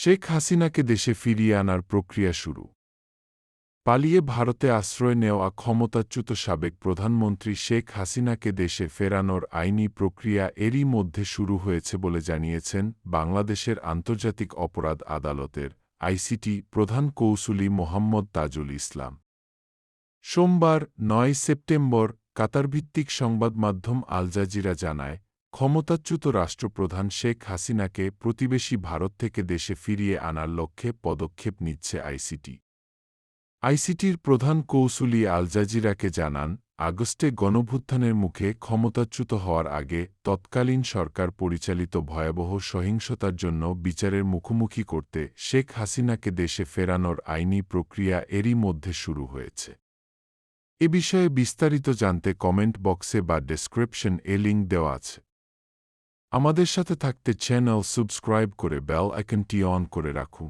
শেখ হাসিনাকে দেশে ফিরিয়ে আনার প্রক্রিয়া শুরু। পালিয়ে ভারতে আশ্রয় নেওয়া ক্ষমতাচ্যুত সাবেক প্রধানমন্ত্রী শেখ হাসিনাকে দেশে ফেরানোর আইনি প্রক্রিয়া এরই মধ্যে শুরু হয়েছে বলে জানিয়েছেন বাংলাদেশের আন্তর্জাতিক অপরাধ আদালতের আইসিটি প্রধান কৌসুলি মোহাম্মদ তাজুল ইসলাম। সোমবার, নয় সেপ্টেম্বর, কাতারভিত্তিক সংবাদ মাধ্যম আল জাজিরা জানায় ক্ষমতাচ্যুত রাষ্ট্রপ্রধান শেখ হাসিনাকে প্রতিবেশী ভারত থেকে দেশে ফিরিয়ে আনার লক্ষ্যে পদক্ষেপ নিচ্ছে আইসিটি। আইসিটির প্রধান কৌসুলি আল জাজিরাকে জানান, আগস্টে গণভুত্থানের মুখে ক্ষমতাচ্যুত হওয়ার আগে তৎকালীন সরকার পরিচালিত ভয়াবহ সহিংসতার জন্য বিচারের মুখোমুখি করতে শেখ হাসিনাকে দেশে ফেরানোর আইনি প্রক্রিয়া এরই মধ্যে শুরু হয়েছে। এ বিষয়ে বিস্তারিত জানতে কমেন্ট বক্সে বা ডেসক্রিপশন এ লিঙ্ক দেওয়া আছে। আমাদের সাথে থাকতে চ্যানেল সাবস্ক্রাইব করে বেল আইকনটি অন করে রাখুন